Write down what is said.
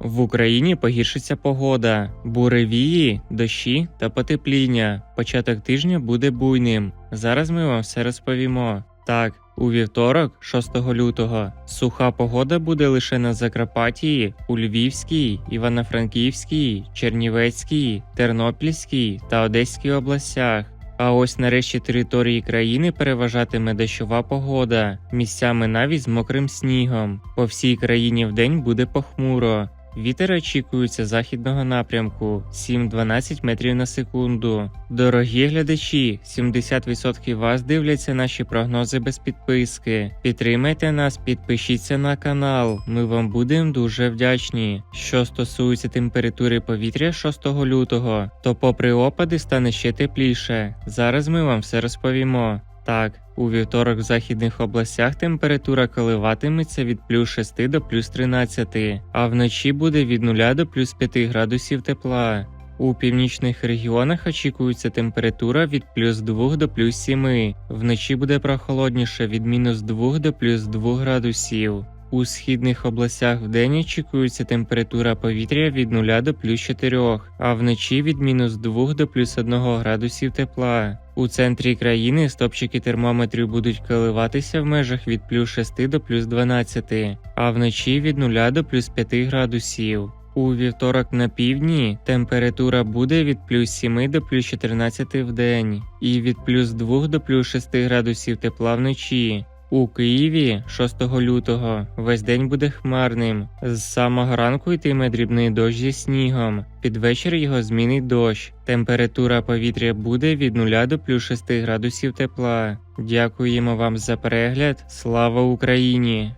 В Україні погіршиться погода, буревії, дощі та потепління. Початок тижня буде буйним. Зараз ми вам все розповімо. Так, у вівторок, 6 лютого, суха погода буде лише на Закарпатії, у Львівській, Івано-Франківській, Чернівецькій, Тернопільській та Одеській областях. А ось нарешті території країни переважатиме дощова погода, місцями навіть з мокрим снігом. По всій країні вдень буде похмуро. Вітер очікується західного напрямку 7-12 метрів на секунду. Дорогі глядачі, 70% вас дивляться наші прогнози без підписки. Підтримайте нас, підпишіться на канал. Ми вам будемо дуже вдячні. Що стосується температури повітря 6 лютого, то попри опади стане ще тепліше. Зараз ми вам все розповімо. Так, у вівторок в західних областях температура коливатиметься від плюс 6 до плюс 13, а вночі буде від 0 до плюс 5 градусів тепла. У північних регіонах очікується температура від плюс 2 до плюс 7, вночі буде прохолодніше від мінус 2 до плюс 2 градусів. У східних областях вдень очікується температура повітря від 0 до плюс 4, а вночі від мінус 2 до плюс 1 градусів тепла. У центрі країни стопчики термометрів будуть коливатися в межах від плюс 6 до плюс 12, а вночі від 0 до плюс 5 градусів. У вівторок на півдні температура буде від плюс 7 до плюс 14 в день і від плюс 2 до плюс 6 градусів тепла вночі. У Києві 6 лютого весь день буде хмарним. З самого ранку йтиме дрібний дощ зі снігом. Під вечір його змінить дощ. Температура повітря буде від 0 до плюс 6 градусів тепла. Дякуємо вам за перегляд. Слава Україні!